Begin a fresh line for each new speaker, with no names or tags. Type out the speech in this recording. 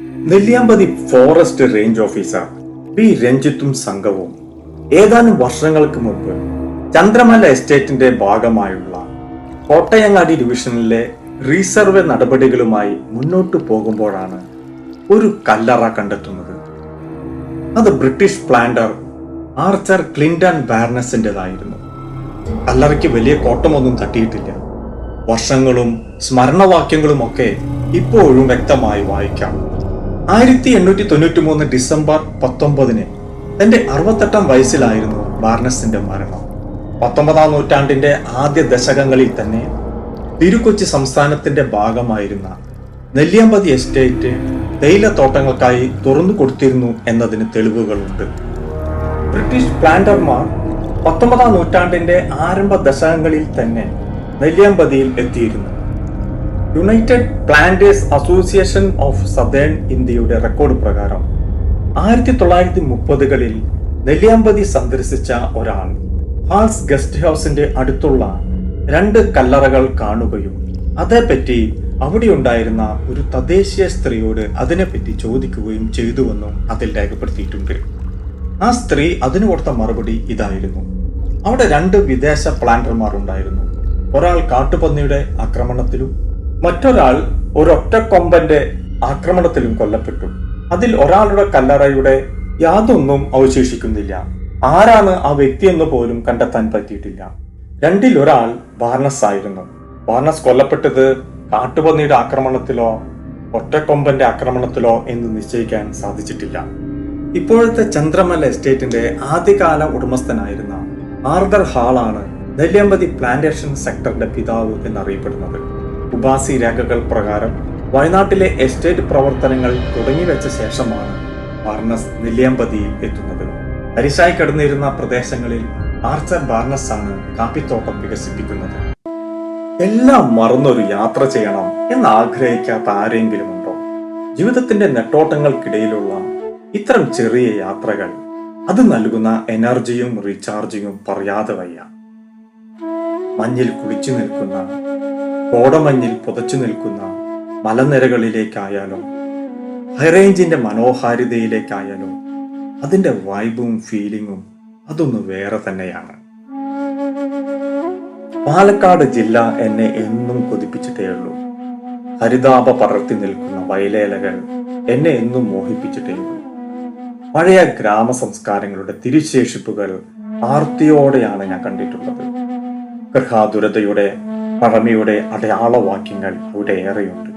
Nelliyampathy forest range officer P. രഞ്ജിത്തും സംഘവും ഏതാനും വർഷങ്ങൾക്ക് മുമ്പ് ചന്ദ്രമല എസ്റ്റേറ്റിന്റെ ഭാഗമായുള്ള കോട്ടയങ്ങാടി ഡിവിഷനിലെ റീസർവേ നടപടികളുമായി മുന്നോട്ടു പോകുമ്പോഴാണ് ഒരു കല്ലറ കണ്ടെത്തുന്നത്. അത് ബ്രിട്ടീഷ് പ്ലാന്റർ ആർച്ചർ ക്ലിന്റൺ ബാർനസിന്റെതായിരുന്നു കല്ലറയ്ക്ക് വലിയ കോട്ടമൊന്നും തട്ടിയിട്ടില്ല. വർഷങ്ങളും സ്മരണവാക്യങ്ങളും ഒക്കെ ഇപ്പോഴും വ്യക്തമായി വായിക്കാം. ആയിരത്തി എണ്ണൂറ്റി തൊണ്ണൂറ്റി മൂന്ന് ഡിസംബർ പത്തൊമ്പതിന് തന്റെ അറുപത്തെട്ടാം വയസ്സിലായിരുന്നു ബാർനസിന്റെ മരണം. പത്തൊമ്പതാം നൂറ്റാണ്ടിന്റെ ആദ്യ ദശകങ്ങളിൽ തന്നെ തിരുക്കൊച്ചി സംസ്ഥാനത്തിന്റെ ഭാഗമായിരുന്ന നെല്ലിയാമ്പതി എസ്റ്റേറ്റ് തേയിലത്തോട്ടങ്ങൾക്കായി തുറന്നു കൊടുത്തിരുന്നു എന്നതിന് തെളിവുകളുണ്ട്. ബ്രിട്ടീഷ് പ്ലാന്റർമാർ പത്തൊമ്പതാം നൂറ്റാണ്ടിന്റെ ആരംഭ ദശകങ്ങളിൽ തന്നെ നെല്ലിയാമ്പതിയിൽ എത്തിയിരുന്നു. United Planters Association of Southern ഇന്ത്യയുടെ റെക്കോർഡ് പ്രകാരം ആയിരത്തി തൊള്ളായിരത്തി മുപ്പതുകളിൽ നെല്ലിയാമ്പതി സന്ദർശിച്ച ഒരാൾ ഹാൾസ് ഗസ്റ്റ് ഹൗസിന്റെ അടുത്തുള്ള രണ്ട് കല്ലറകൾ കാണുകയും അതേപ്പറ്റി അവിടെ ഉണ്ടായിരുന്ന ഒരു തദ്ദേശീയ സ്ത്രീയോട് അതിനെപ്പറ്റി ചോദിക്കുകയും ചെയ്തുവെന്നും അതിൽ രേഖപ്പെടുത്തിയിട്ടുണ്ട്. ആ സ്ത്രീ അതിന് കൊടുത്ത മറുപടി ഇതായിരുന്നു. അവിടെ രണ്ട് വിദേശ പ്ലാന്റർമാർ ഉണ്ടായിരുന്നു. ഒരാൾ കാട്ടുപന്നിയുടെ ആക്രമണത്തിലും മറ്റൊരാൾ ഒരൊറ്റ കൊമ്പന്റെ ആക്രമണത്തിലും കൊല്ലപ്പെട്ടു. അതിൽ ഒരാളുടെ കല്ലറയുടെ യാതൊന്നും അവശേഷിക്കുന്നില്ല. ആരാണ് ആ വ്യക്തി എന്ന് പോലും കണ്ടെത്താൻ പറ്റിയിട്ടില്ല. രണ്ടിൽ ഒരാൾ ബാർണസ് ആയിരുന്നു ബാർണസ് കൊല്ലപ്പെട്ടത് കാട്ടുപന്നിയുടെ ആക്രമണത്തിലോ ഒറ്റക്കൊമ്പന്റെ ആക്രമണത്തിലോ എന്ന് നിശ്ചയിക്കാൻ സാധിച്ചിട്ടില്ല. ഇപ്പോഴത്തെ ചന്ദ്രമല എസ്റ്റേറ്റിന്റെ ആദ്യകാല ഉടമസ്ഥനായിരുന്ന ആർദർ ഹാളാണ് നെല്ലിയമ്പതി പ്ലാന്റേഷൻ സെക്ടറിന്റെ പിതാവ് എന്നറിയപ്പെടുന്നത്. ഉപാസി രേഖകൾ പ്രകാരം വയനാട്ടിലെ എസ്റ്റേറ്റ് പ്രവർത്തനങ്ങൾ തുടങ്ങിവെച്ച ശേഷമാണ് ബാർണസ് നെല്ലിയമ്പതിയിൽ എത്തുന്നത്. തരിശായി കിടന്നിരുന്ന പ്രദേശങ്ങളിൽ ആർച്ചർ ബാർണസ് ആണ് കാപ്പിത്തോട്ടം വികസിപ്പിക്കുന്നത്. എല്ലാം മറന്നൊരു യാത്ര ചെയ്യണം എന്ന് ആഗ്രഹിക്കാത്ത ആരെങ്കിലും ഉണ്ടോ? ജീവിതത്തിന്റെ നെട്ടോട്ടങ്ങൾക്കിടയിലുള്ള ഇത്തരം ചെറിയ യാത്രകൾ അത് നൽകുന്ന എനർജിയും റീചാർജിങ്ങും പറയാതെ വയ്യ. മഞ്ഞിൽ കുളിച്ചു നിൽക്കുന്ന കോടമഞ്ഞിൽ പുതച്ചു നിൽക്കുന്ന മലനിരകളിലേക്കായാലോ ഹൈറേഞ്ചിന്റെ മനോഹാരിതയിലേക്കായാലോ അതിന്റെ വൈബും ഫീലിങ്ങും അതൊന്ന് വേറെ തന്നെയാണ്. പാലക്കാട് ജില്ല എന്നെ എന്നും കൊതിപ്പിച്ചിട്ടേ ഉള്ളൂ. ഹരിതാപ പടർത്തി നിൽക്കുന്ന വയലേലകൾ എന്നെ എന്നും മോഹിപ്പിച്ചിട്ടേ ഉള്ളൂ. പഴയ ഗ്രാമ സംസ്കാരങ്ങളുടെ തിരിശേഷിപ്പുകൾ ആർത്തിയോടെയാണ് ഞാൻ കണ്ടിട്ടുള്ളത്. ഗൃഹാതുരതയുടെ പഴമയുടെ അടയാളവാക്യങ്ങൾ അവിടെ ഏറെയുണ്ട്.